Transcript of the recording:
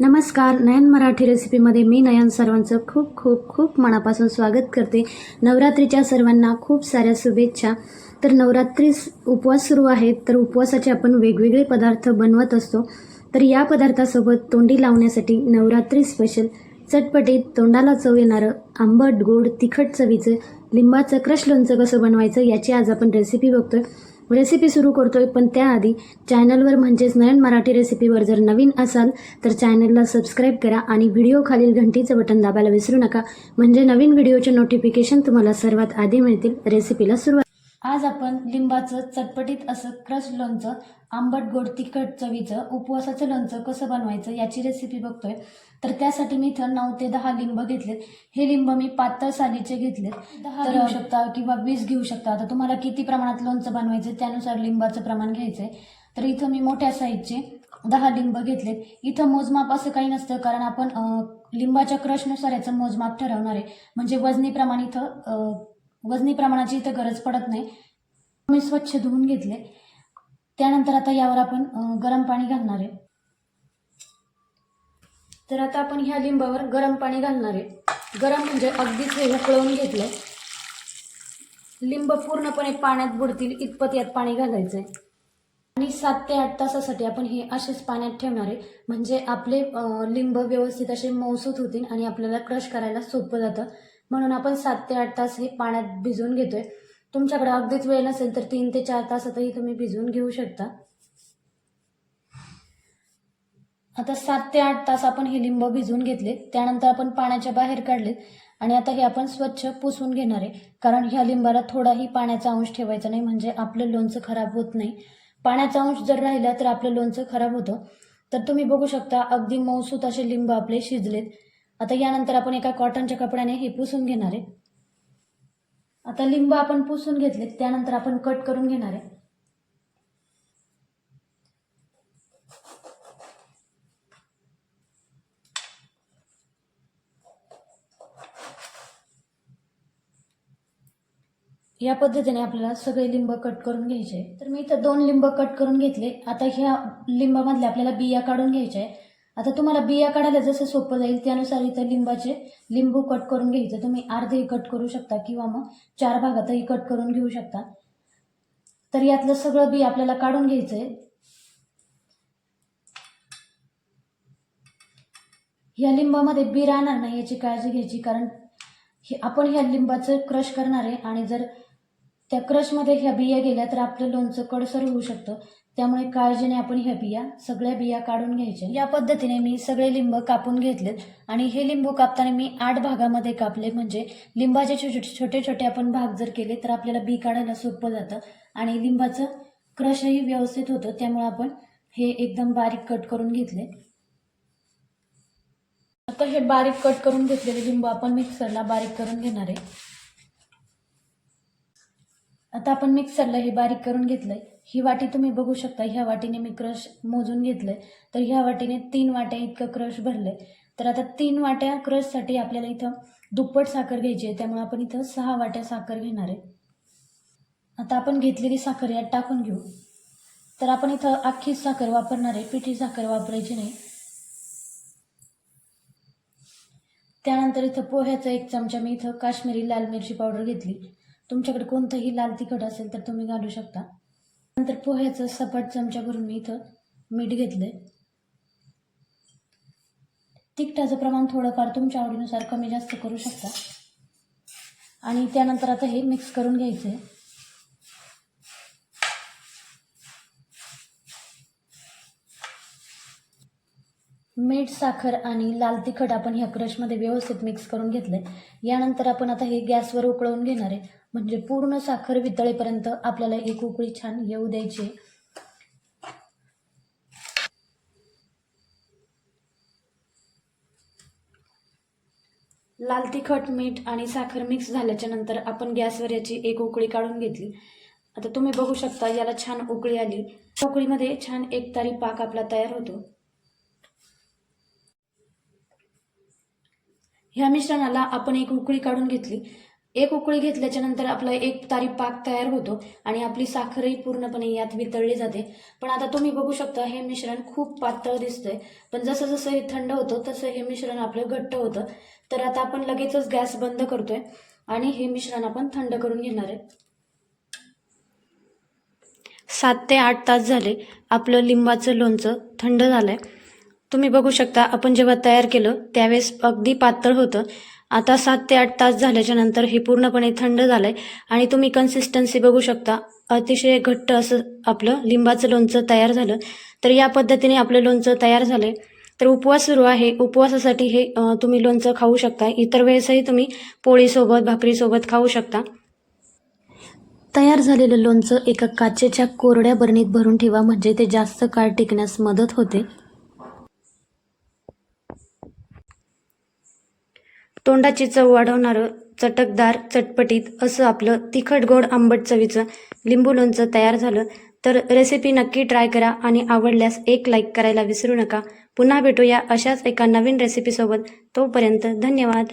नमस्कार नयन मराठी रेसिपीमध्ये मी नयन सर्वांचं खूप खूप खूप मनापासून स्वागत करते. नवरात्रीच्या सर्वांना खूप साऱ्या शुभेच्छा. तर नवरात्री उपवास सुरू आहेत तर उपवासाचे आपण वेगवेगळे पदार्थ बनवत असतो. तर या पदार्थासोबत तोंडी लावण्यासाठी नवरात्री स्पेशल चटपटीत तोंडाला चव येणारं आंबट गोड तिखट चवीचं लिंबाचं क्रश लोणचं कसं बनवायचं याची आज आपण रेसिपी बघतोय. रेसिपी सुरू करतोय पण त्याआधी चॅनलवर म्हणजेच नयन मराठी रेसिपीवर जर नवीन असाल तर चॅनलला सबस्क्राईब करा आणि व्हिडिओ खालील घंटीचं बटन दाबायला विसरू नका. म्हणजे नवीन व्हिडिओचे नोटिफिकेशन तुम्हाला सर्वात आधी मिळतील रेसिपीला सुरुवात. आज आपण लिंबाचं चटपटीत असं क्रश लोणचं आंबट गोड तिखट चवीचं उपवासाचं लोणचं कसं बनवायचं याची रेसिपी बघतोय. तर त्यासाठी मी इथं नऊ ते दहा लिंब घेतलेत. हे लिंब मी पातळ सालीचे घेतलेत. दहा घेऊ शकता किंवा वीस घेऊ शकता. आता तुम्हाला किती प्रमाणात लोणचं बनवायचं त्यानुसार लिंबाचं प्रमाण घ्यायचं आहे तर इथं मी मोठ्या साईजचे दहा लिंब घेतलेत. इथं मोजमाप असं काही नसतं कारण आपण लिंबाच्या क्रशनुसार याचं मोजमाप ठरवणार आहे. म्हणजे वजनी प्रमाण इथं वजनी प्रमाणाची इथं गरज पडत नाही. मी स्वच्छ धुवून घेतले. त्यानंतर आता यावर आपण गरम पाणी घालणार आहे. तर आता आपण ह्या लिंबावर गरम पाणी घालणार आहे. गरम म्हणजे अगदीच हे उकळवून घेतलं. लिंब पूर्णपणे पाण्यात बुडतील इतपत यात पाणी घालायचं आहे आणि सात ते आठ तासासाठी आपण हे असेच पाण्यात ठेवणार आहे. म्हणजे आपले लिंब व्यवस्थित असे मौसूत होतील आणि आपल्याला क्रश करायला सोपं जातं. म्हणून आपण सात ते आठ तास हे पाण्यात भिजवून घेतोय. तुमच्याकडे अगदीच वेळ नसेल तर तीन ते चार तासातही तुम्ही भिजवून घेऊ शकता. आता सात ते आठ तास आपण हे लिंब भिजवून घेतले. त्यानंतर आपण पाण्याच्या बाहेर काढलेत आणि आता हे आपण स्वच्छ पुसून घेणार आहे. कारण ह्या लिंबाला थोडाही पाण्याचा अंश ठेवायचा नाही. म्हणजे आपलं लोणचं खराब होत नाही. पाण्याचा अंश जर राहिला तर आपलं लोणचं खराब होतं. तर तुम्ही बघू शकता अगदी मौसूत असे लिंब आपले शिजलेत. आता यानंतर आपण एका कॉटनच्या कपड्याने हे पुसून घेणार आहे. आता लिंब आपण पुसून घेतले त्यानंतर आपण कट करून घेणार आहे. या पद्धतीने आपल्याला सगळे लिंब कट करून घ्यायचे. तर मी इथं दोन लिंब कट करून घेतले. आता ह्या लिंबामधल्या आपल्याला बिया काढून घ्यायच्या आहे. आता तुम्हाला बिया काढायला जसं सोपं जाईल त्यानुसार इथं लिंबाचे लिंबू कट करून घ्यायचे. तुम्ही अर्धेही कट करू शकता किंवा मग चार भागातही कट करून घेऊ शकता. तर यातलं सगळं बी आपल्याला काढून घ्यायचं आहे या लिंबामध्ये बी राहणार नाही याची काळजी घ्यायची कारण आपण ह्या लिंबाचं क्रश करणार आहे आणि जर त्या क्रशमध्ये ह्या बिया गेल्या तर आपलं लोणचं कडसर होऊ शकतं. त्यामुळे काळजीने आपण ह्या बिया सगळ्या बिया काढून घ्यायच्या. या पद्धतीने मी सगळे लिंब कापून घेतलेत आणि हे लिंबू कापताना मी आठ भागामध्ये कापले. म्हणजे लिंबाचे छोटे छोटे छोटे आपण भाग जर केले तर आपल्याला बी काढायला सोपं जातं आणि लिंबाचं क्रशही व्यवस्थित होतं. त्यामुळे आपण हे एकदम बारीक कट करून घेतले. आता हे बारीक कट करून घेतलेले लिंबू आपण मिक्सरला बारीक करून घेणार आहे. आता आपण मिक्सरला हे बारीक करून घेतलंय. ही वाटी तुम्ही बघू शकता ह्या वाटीने मी क्रश मोजून घेतलंय. तर ह्या वाटीने तीन वाट्या इतकं क्रश भरलंय. तर आता तीन वाट्या क्रशसाठी आपल्याला इथं दुप्पट साखर घ्यायची आहे त्यामुळे आपण इथं सहा वाट्या साखर घेणार आहे. आता आपण घेतलेली साखर यात टाकून घेऊ. तर आपण इथं अख्खी साखर वापरणार आहे पिठी साखर वापरायची नाही. त्यानंतर इथं पोह्याचा एक चमचा मी इथं काश्मीरी लाल मिरची पावडर घेतली. तुमच्याकडे कोणतंही लाल तिखट असेल तर तुम्ही घालू शकता. नंतर पोह्याचं सपाट चमचा भरून मी इथं मीठ घेतलंय. तिखटाचं प्रमाण थोडंफार तुमच्या आवडीनुसार कमी जास्त करू शकता. आणि त्यानंतर आता हे मिक्स करून घ्यायचं आहे मीठ साखर आणि लाल तिखट आपण ह्या क्रशमध्ये व्यवस्थित मिक्स करून घेतलंय. यानंतर आपण आता हे गॅसवर उकळवून घेणार आहे. म्हणजे पूर्ण साखर वितळेपर्यंत आपल्याला एक उकळी छान येऊ द्यायची लाल तिखट मीठ आणि साखर मिक्स झाल्याच्यानंतर आपण गॅसवर याची एक उकळी काढून घेतली. आता तुम्ही बघू शकता याला छान उकळी आली. उकळीमध्ये छान एक तारी पाक आपला तयार होतो. ह्या मिश्रणाला आपण एक उकळी काढून घेतली. एक उकळी घेतल्याच्या नंतर आपला एक तारी पाक तयार होतो आणि आपली साखरही पूर्णपणे यात वितळली जाते. पण आता तुम्ही बघू शकता हे मिश्रण खूप पातळ दिसतंय. पण जसं जसं हे थंड होतं तसं हे मिश्रण आपलं घट्ट होतं. तर आता आपण लगेचच गॅस बंद करतोय आणि हे मिश्रण आपण थंड करून घेणार आहे. सात ते आठ तास झाले आपलं लिंबाचं लोणचं थंड झालंय. तुम्ही बघू शकता आपण जेव्हा तयार केलं त्यावेळेस अगदी पातळ होतं. आता सात ते आठ तास झाल्याच्यानंतर हे पूर्णपणे थंड झालंय आणि तुम्ही कन्सिस्टन्सी बघू शकता. अतिशय घट्ट असं आपलं लिंबाचं लोणचं तयार झालं. तर या पद्धतीने आपलं लोणचं तयार झालंय. तर उपवास सुरू आहे. उपवासासाठी हे तुम्ही लोणचं खाऊ शकता. इतर वेळेसही तुम्ही पोळीसोबत भाकरीसोबत खाऊ शकता. तयार झालेलं लोणचं एका काचेच्या कोरड्या बरणीत भरून ठेवा. म्हणजे ते जास्त काळ टिकण्यास मदत होते. तोंडाची चव वाढवणारं चटकदार चटपटीत असं आपलं तिखट गोड आंबट चवीचं लिंबू लोणचं तयार झालं तर रेसिपी नक्की ट्राय करा आणि आवडल्यास एक लाईक करायला विसरू नका. पुन्हा भेटूया अशाच एका नवीन रेसिपीसोबत तोपर्यंत धन्यवाद.